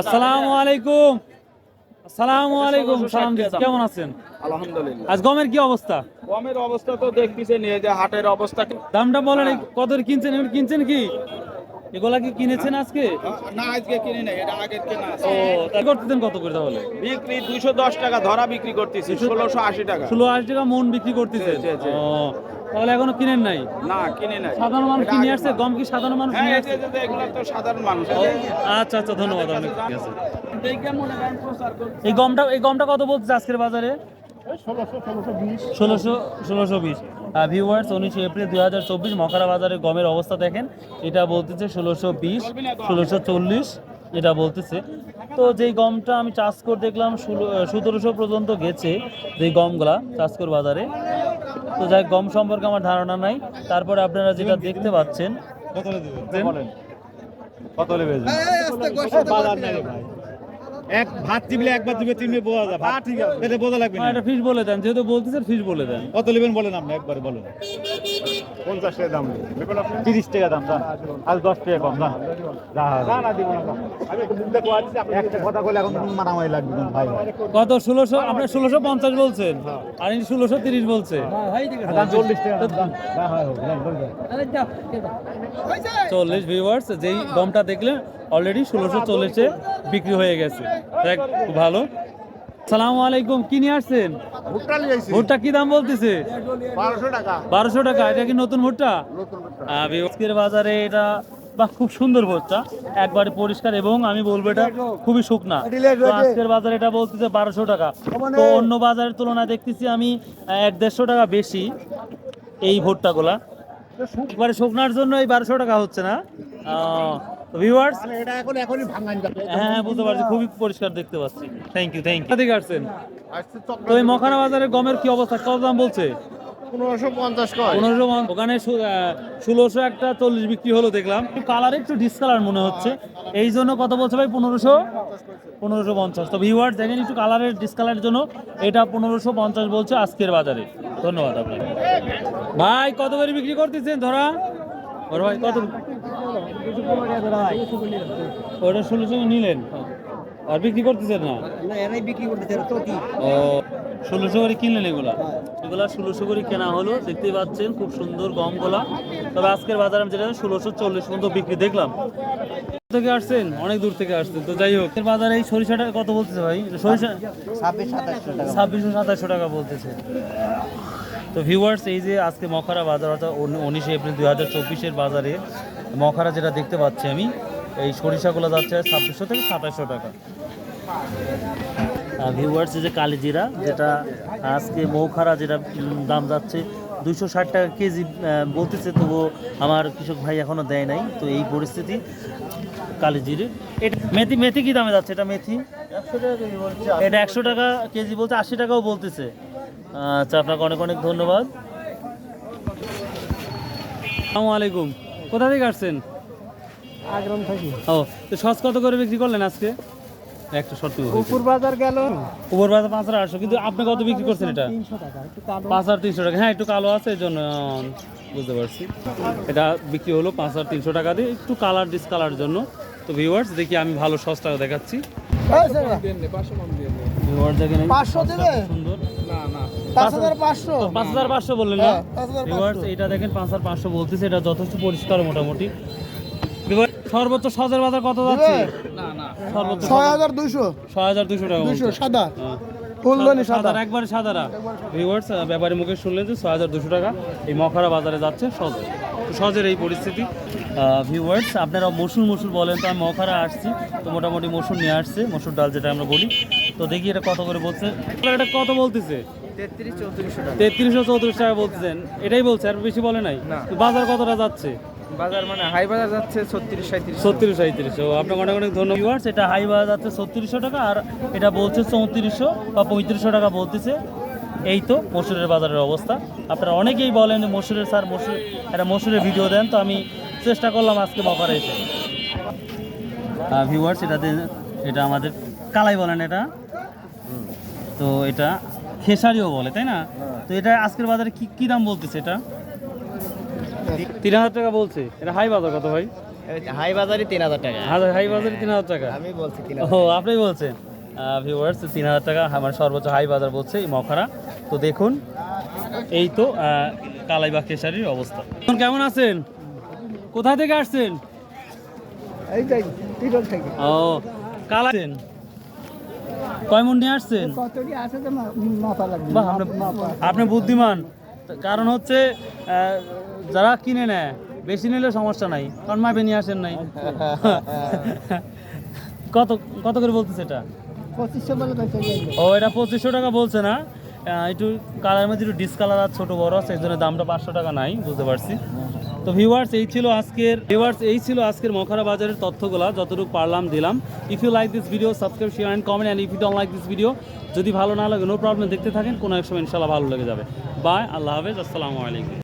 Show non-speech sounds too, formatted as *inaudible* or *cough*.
আসসালামু আলাইকুম। আসসালামু আলাইকুম সালাম। কেমন আছেন? আলহামদুলিল্লাহ। আজ গমের কি অবস্থা? গমের অবস্থা তো দেখতেছে নিয়ে যে হাটের অবস্থা দামটা বলেন কত কিনছেন এগুলো কিনছেন কি? এগুলা কি কিনেছেন আজকে? না আজকে কিনি নাই এটা আগের কেনা ও তাই করতেছেন কত করে তাহলে? বিক্রি দুইশো দশ টাকা ধরা বিক্রি করতেছি ষোলোশো আশি টাকা। ষোলো আশি টাকা মন বিক্রি করতেছে জি, জি, জি। ও তাহলে এখনও কিনেন নাই? না কিনে নাই। সাধারণ মানুষ কিনে আসছে গম কি সাধারণ মানুষ হ্যাঁ নিয়ে আসছে? এগুলো তো সাধারণ মানুষ। ও, আচ্ছা আচ্ছা ধন্যবাদ অনেক ঠিক আছে। এই গমটা এই গমটা কত বলছে আজকের বাজারে? ষোলোশো ষোলোশো বিশ। ভিউয়ার্স উনিশে এপ্রিল দুই হাজার চব্বিশ মকারা বাজারে গমের অবস্থা দেখেন। এটা বলতেছে ষোলোশো বিশ ষোলোশো চল্লিশ এটা বলতেছে। তো যেই গমটা আমি চাষ করে দেখলাম সতেরোশো পর্যন্ত গেছে যেই গমগুলা চাষ করে বাজারে। তো যাই হোক, গম সম্পর্কে আমার ধারণা নাই। তারপরে আপনারা যেটা দেখতে পাচ্ছেন এক ভাত দিবলে একবার দিবে তিন বোঝা যায় ভাত। ঠিক আছে। এটা বোঝা লাগবে না। একটা ফিস বলে দেন যেহেতু বলতেছেন ফিস বলে দেন। কত নেবেন বলেন আপনি একবার বলেন। পঞ্চাশ টাকা দাম তিরিশ টাকা দাম দাম। আজ দশ টাকা কম না একটা কথা বলে এখন মারামারি লাগবে না, ভাই কত? ষোলোশো আপনার ষোলোশো পঞ্চাশ বলছেন। আর ইনি ষোলোশো তিরিশ বলছে। দাম, দাম। হয়। চল্লিশ ভিউয়ার্স যেই গমটা দেখলেন অলরেডি ষোলোশো চল্লিশে বিক্রি হয়ে গেছে। দেখ ভালো। সালাম আলাইকুম কি নিয়ে আসছেন? ভুট্টা কি দাম বলতেছে? বারোশো টাকা। এটা কি নতুন ভুট্টা? ভিউয়ার্সের বাজারে এটা বাহ খুব সুন্দর ভুট্টা। একবারে পরিষ্কার এবং আমি বলব এটা খুবই শুকনা। আজকের বাজারে এটা বলতেছে বারোশো টাকা। তো অন্য বাজারের তুলনায় দেখতেছি আমি এক দেড়শো টাকা বেশি এই ভুট্টাগুলা। একবারে শুকনার জন্য এই বারোশো টাকা হচ্ছে না। ভিউয়ার্স এটা এখন এখনই ভাঙান যাবে। হ্যাঁ হ্যাঁ বুঝতে পারছি। খুবই পরিষ্কার দেখতে পাচ্ছি। থ্যাংক ইউ থ্যাংক ইউ ঠিক আসছেন? তো এই মখানা বাজারে গমের কি অবস্থা? কত দাম বলছে? পনেরোশো পঞ্চাশ পনেরোশো ওখানে ষোলোশো একটা চল্লিশ বিক্রি হলো দেখলাম। একটু কালার একটু ডিসকালার মনে হচ্ছে। এই জন্য কত বলছে ভাই? পনেরোশো? পনেরোশো পঞ্চাশ। তো ভিউয়ার দেখেন একটু কালারের ডিসকালারের জন্য এটা পনেরোশো পঞ্চাশ বলছে আজকের বাজারে। ধন্যবাদ আপনাকে। ভাই কত করে বিক্রি করতেছেন? ধরা। ওর ভাই কত? ওটা ষোলোশো নিলেন? আর বিক্রি করতেছেন না? ও ষোলোশো করে কিনলেন এগুলা? এগুলা ষোলোশো করে কেনা হলো দেখতেই পাচ্ছেন খুব সুন্দর গম গোলা তবে আজকের বাজারে আমি যেটা ষোলোশো চল্লিশ পর্যন্ত বিক্রি দেখলাম। থেকে আসছেন? অনেক দূর থেকে আসছেন তো যাই হোক। এর বাজারে এই সরিষাটা কত বলতেছে ভাই? সরিষা ছাব্বিশশো সাতাশশো টাকা বলতেছে। তো ভিউয়ার্স এই যে আজকে মখারা বাজার অর্থাৎ উনিশে এপ্রিল দুই হাজার চব্বিশের বাজারে মখারা যেটা দেখতে পাচ্ছি আমি এই সরিষাগুলো যাচ্ছে ছাব্বিশশো থেকে সাতাশশো টাকা। ভিউয়ার্স যে কালিজিরা যেটা আজকে মৌখারা যেটা দাম যাচ্ছে দুশো ষাট টাকা কেজি বলতেছে তবুও আমার কৃষক ভাই এখনও দেয় নাই তো এই পরিস্থিতি কালিজিরে এটা মেথি মেথি কি দামে যাচ্ছে? এটা মেথি? এটা একশো টাকা কেজি বলতে আশি টাকাও বলতেছে। আচ্ছা আপনাকে অনেক অনেক ধন্যবাদ। আসসালামু আলাইকুম। কোথা থেকে আসছেন? আগ্রাম থাকি। ও তো সস কত করে বিক্রি করলেন আজকে? একটা শর্ত পুকুর বাজার গেল। উপর বাজার পাঁচ হাজার আটশো কিন্তু আপনি কত বিক্রি করছেন এটা? তিনশো টাকা একটু কালো। পাঁচ হাজার তিনশো টাকা। হ্যাঁ একটু কালো আছে এই জন্য বুঝতে পারছি। এটা বিক্রি হলো পাঁচ হাজার তিনশো টাকা দিয়ে একটু কালার ডিসকালার জন্য। তো ভিউয়ার্স দেখি আমি ভালো সস্তা দেখাচ্ছি। ভিউয়ার্স দেখেন পাঁচশো দেবে? পাঁচ হাজার পাঁচশো। পাঁচ হাজার পাঁচশো বললেন না? হ্যাঁ, এটা দেখেন পাঁচ হাজার পাঁচশো বলতেছে এটা যথেষ্ট পরিষ্কার মোটামুটি। সর্বোচ্চ সজের বাজার কত যাচ্ছে? টাকা। সাদা। হ্যাঁ। ফুলদানি সাদা একবারে সাদারা। ভিউয়ার্স ব্যাপারী মুখে শুনলেন যে ছয় হাজার দুশো টাকা এই মখারা বাজারে যাচ্ছে সজে। তো সজের এই পরিস্থিতি। ভিউয়ার্স আপনারা মসুর মসুর বলেন তো আমি মখারা আসছি তো মোটামুটি মসুর নিয়ে আসছে মসুর ডাল যেটা আমরা বলি। তো দেখি এটা কত করে বলছে। এটা কত বলতেছে? তেত্রিশশো চৌত্রিশ টাকা। বলতেছেন। এটাই বলছে আর বেশি বলে নাই। তো বাজার কতটা যাচ্ছে? বাজার মানে হাই বাজার যাচ্ছে ছত্রিশ সাঁত্রিশ ছত্রিশ সাঁত্রিশ আপনাকে অনেক অনেক ধন্যবাদ। এটা হাই বাজার যাচ্ছে ছত্রিশশো টাকা আর এটা বলছে চৌত্রিশশো বা পঁয়ত্রিশশো টাকা বলতেছে। এই তো মসুরের বাজারের অবস্থা। আপনারা অনেকেই বলেন মসুরের স্যার মসুর একটা মসুরের ভিডিও দেন তো আমি চেষ্টা করলাম আজকে মকারে এসে। ভিউয়ার্স এটাতে এটা আমাদের কালাই বলেন এটা। তো এটা খেসারিও বলে তাই না? তো এটা আজকের বাজারে কি কি দাম বলতেছে এটা? তিন হাজার টাকা বলছে। এটা হাই বাজার কত ভাই? হাই বাজারে তিন হাজার টাকা। হাজার হাই বাজারে তিন হাজার টাকা। আমি বলছি ও আপনি বলছেন। ভিউয়ার্স তিন হাজার টাকা আমার সর্বোচ্চ হাই বাজার বলছে এই মখারা। তো দেখুন এই তো আহ, কালাইবাগ কেশারির অবস্থা। কেমন আছেন? কোথা থেকে আসছেন? ও কাল আসছেন কয় মন নিয়ে আসছেন বাহ আপনি বুদ্ধিমান। কারণ হচ্ছে যারা কিনে নেয় বেশি নিলে সমস্যা নাই কারণ মাপে নিয়ে আসেন নাই। *laughs* কত কত করে বলতেছে এটা? ও এটা পঁচিশশো টাকা বলছে না। একটু কালার মধ্যে একটু ডিসকালার আর ছোটো বড় আছে এই জন্য দামটা পাঁচশো টাকা নাই বুঝতে পারছি। তো ভিউয়ার্স এই ছিল আজকের ভিউয়ার্স এই ছিল আজকের মখারা বাজারের তথ্যগুলো, যতটুকু পারলাম দিলাম। If you like this video subscribe share and comment and if you don't like this video যদি ভালো না লাগে নো প্রবলেম দেখতে থাকেন, কোনো এক সময় ইনশাল্লাহ ভালো লেগে যাবে। বাই আল্লাহ হাফেজ, আসসালামু আলাইকুম।